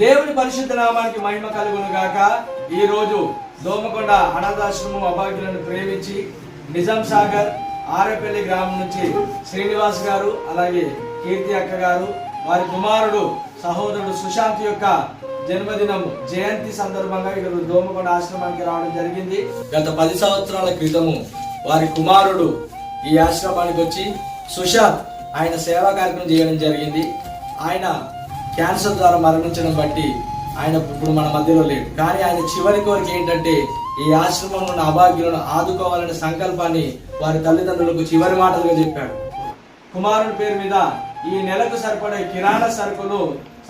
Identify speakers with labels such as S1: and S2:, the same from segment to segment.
S1: దేవుని పరిశుద్ధ నామానికి మహిమ కలుగును గాక ఈ రోజు దోమకొండ అనాథాశ్రమం అభాగ్యులను ప్రేమించి నిజాం సాగర్ ఆరేపల్లి గ్రామం నుంచి శ్రీనివాస్ గారు అలాగే కీర్తి అక్క గారు వారి కుమారుడు సహోదరుడు సుశాంత్ యొక్క జన్మదినం జయంతి సందర్భంగా ఇక్కడ దోమకొండ ఆశ్రమానికి రావడం జరిగింది. గత పది సంవత్సరాల క్రితము వారి కుమారుడు ఈ ఆశ్రమానికి వచ్చి సుశాంత్ ఆయన సేవా కార్యక్రమం చేయడం జరిగింది. ఆయన క్యాన్సర్ ద్వారా మరణించడం బట్టి ఆయన ఇప్పుడు మన మధ్యలో లేడు. కానీ ఆయన చివరి కోరిక ఏంటంటే ఈ ఆశ్రమంలో ఉన్న అభాగ్యులను ఆదుకోవాలనే సంకల్పాన్ని వారి తల్లిదండ్రులకు చివరి మాటలుగా చెప్పాడు. కుమారుని పేరు మీద ఈ నెలకు సరిపడే కిరాణా సరుకులు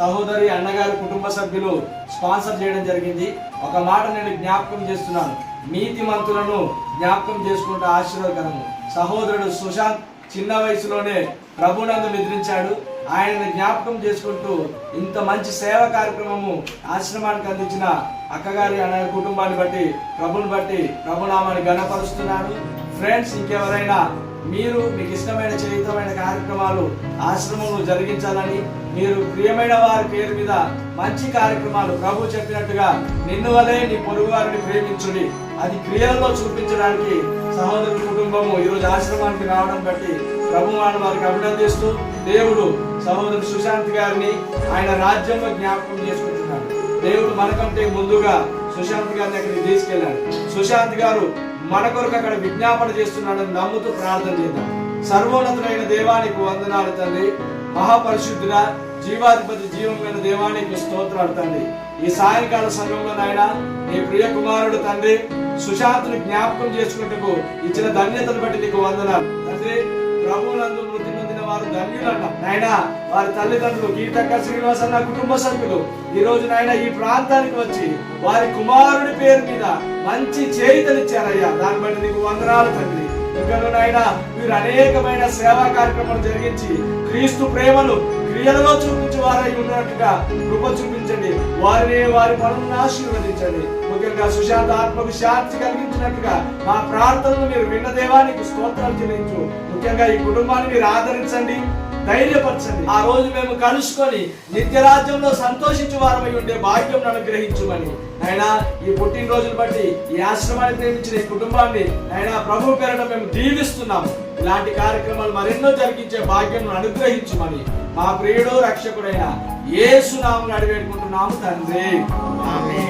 S1: సహోదరి అన్నగారి కుటుంబ సభ్యులు స్పాన్సర్ చేయడం జరిగింది. ఒక మాట నేను జ్ఞాపకం చేస్తున్నాను. నీతి మంతులను జ్ఞాపకం చేసుకుంటే ఆశీర్వదకరము. సహోదరుడు సుశాంత్ చిన్న వయసులోనే ప్రభునందు నిద్రించాడు. ఆయనను జ్ఞాపకం చేసుకుంటూ ఇంత మంచి సేవ కార్యక్రమము ఆశ్రమానికి అందించిన అక్కగారి అనే కుటుంబాన్ని బట్టి ప్రభుని బట్టి ప్రభునామాన్ని గణపరుస్తున్నాడు ఫ్రెండ్స్ ఇంకెవరైనా మీరు మీకు ఇష్టమైన చరిత్రమైన కార్యక్రమాలు ఆశ్రమంలో జరిగించాలని మీరు ప్రియమైన వారి పేరు మీద మంచి కార్యక్రమాలు ప్రభు చెప్పినట్టుగా నిన్ను వలే నీ పొరుగు వారిని ప్రేమించుడి. అది క్రియల్లో చూపించడానికి సహోదరు కుటుంబము ఈరోజు ఆశ్రమానికి రావడం బట్టి ప్రభు వారిని వారికి అభినందిస్తూ దేవుడు సహోదరు సుశాంత్ గారిని ఆయన రాజ్యంలో జ్ఞాపకం చేసుకుంటున్నాడు. దేవుడు మనకంటే ముందుగా సుశాంత్ గారిని అక్కడికి తీసుకెళ్ళాడు. సుశాంత్ గారు మన కొరకు అక్కడ విజ్ఞాపన చేస్తున్నాడని నమ్ముతూ ప్రార్థన చేద్దాం. సర్వోన్నతులైన దేవానికి వందనాలు తండ్రి. మహాపరిశుద్ధుల జీవాధిపతి జీవమైన దేవానికి స్తోత్రాలు తండ్రి. ఈ సాయంకాల సమయంలో నాయన నీ ప్రియ కుమారుడు తండ్రి సుశాంత్ని జ్ఞాపకం చేసుకుంటూ ఇచ్చిన ధన్యతను బట్టి నీకు వందనాలు. తండ్రి ప్రభువునందు మృతి వారు ధన్యులంట. నాయన వారి తల్లిదండ్రులు గీతక్క శ్రీనివాస నా కుటుంబ సభ్యులు ఈ రోజు నాయన ఈ ప్రాంతానికి వచ్చి వారి కుమారుడి పేరు మీద మంచి చేయితనిచ్చారయ్యా. దాన్ని బట్టి నీకు వందనాలు తండ్రి. ఇంకా నాయన మీరు అనేకమైన సేవా కార్యక్రమాలు జరిగించి క్రీస్తు ప్రేమను క్రియలలో చూపించి వారై ఉన్నట్టుగా కృప చూపించండి. వారిని వారి పనులను ఆశీర్వదించండి. ముఖ్యంగా సుశాంత్ ఆత్మకు శాంతి కలిగించినట్టుగా మా ప్రార్థనలు మీరు విన్న దేవానికి స్తోత్రాలు చెల్లించు. ముఖ్యంగా ఈ కుటుంబాన్ని మీరు ఆదరించండి. ధైర్యపరచండి. ఆ రోజు మేము కలుసుకొని నిత్యరాజ్యంలో సంతోషించు వారమై ఉండే భాగ్యం అనుగ్రహించుమని ఆయన ఈ పుట్టినరోజులు బట్టి ఈ ఆశ్రమాన్ని ప్రేమించిన ఈ కుటుంబాన్ని ఆయన ప్రభు పేరట మేము దీవిస్తున్నాము. ఇలాంటి కార్యక్రమాలు మరెన్నో జరిగించే భాగ్యం అనుగ్రహించుమని మా ప్రియుడు రక్షకుడైన యేసు నామమున తండ్రి. ఆమె